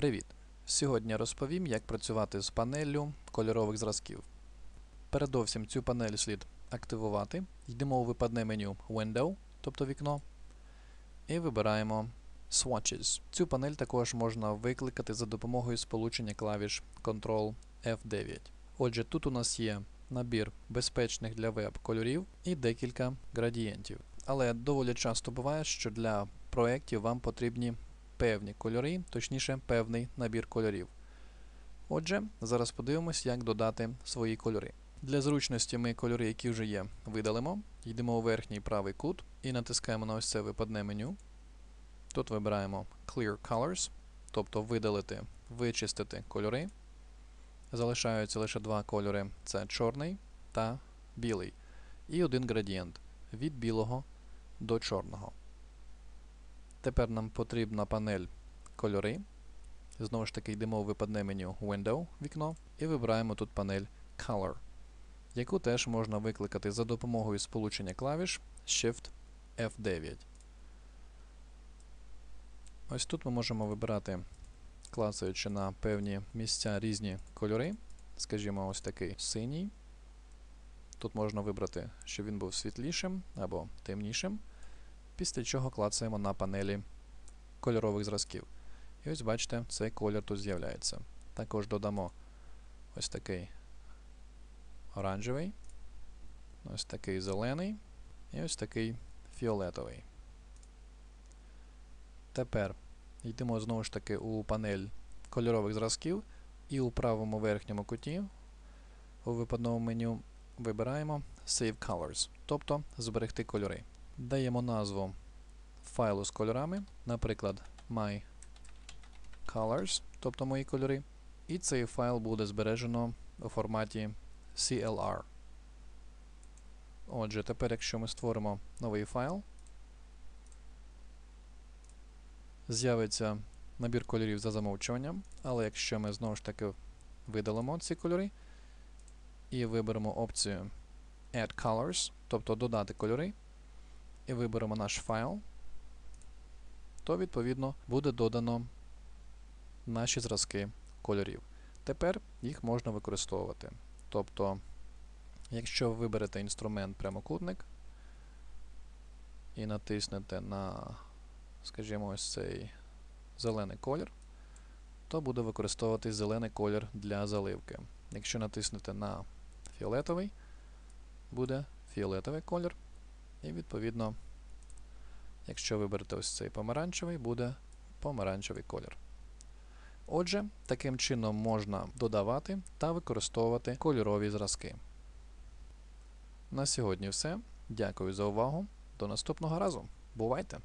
Привіт! Сьогодні розповім, як працювати з панеллю кольорових зразків. Передовсім цю панель слід активувати. Йдемо у випадне меню Window, тобто вікно, і вибираємо Swatches. Цю панель також можна викликати за допомогою сполучення клавіш Ctrl F9. Отже, тут у нас є набір безпечних для веб кольорів і декілька градієнтів. Але доволі часто буває, що для проєктів вам потрібні певні кольори, точніше певний набір кольорів. Отже, зараз подивимось, як додати свої кольори. Для зручності ми кольори, які вже є, видалимо. Йдемо у верхній правий кут і натискаємо на ось це випадне меню. Тут вибираємо Clear Colors, тобто видалити, вичистити кольори. Залишаються лише два кольори: це чорний та білий. І один градієнт від білого до чорного. Тепер нам потрібна панель кольори. Знову ж таки, йдемо у випадне меню Window вікно і вибираємо тут панель Color, яку теж можна викликати за допомогою сполучення клавіш Shift F9. Ось тут ми можемо вибирати, клацаючи на певні місця різні кольори. Скажімо, ось такий синій. Тут можна вибрати, щоб він був світлішим або темнішим після чого клацаємо на панелі кольорових зразків. І ось бачите, цей колір тут з'являється. Також додамо ось такий оранжевий, ось такий зелений і ось такий фіолетовий. Тепер йдемо знову ж таки у панель кольорових зразків і у правому верхньому куті у випадному меню вибираємо Save Colors, тобто зберегти кольори. Даємо назву файлу з кольорами, наприклад, My Colors, тобто мої кольори. І цей файл буде збережено у форматі CLR. Отже, тепер, якщо ми створимо новий файл, з'явиться набір кольорів за замовчуванням, але якщо ми знову ж таки видалимо ці кольори і виберемо опцію Add Colors, тобто додати кольори, і виберемо наш файл, то відповідно буде додано наші зразки кольорів. Тепер їх можна використовувати. Тобто, якщо ви виберете інструмент прямокутник і натиснете на, скажімо, ось цей зелений колір, то буде використовуватись зелений колір для заливки. Якщо натиснете на фіолетовий, буде фіолетовий колір. І відповідно, якщо виберете ось цей помаранчевий, буде помаранчевий колір. Отже, таким чином можна додавати та використовувати кольорові зразки. На сьогодні все. Дякую за увагу. До наступного разу. Бувайте!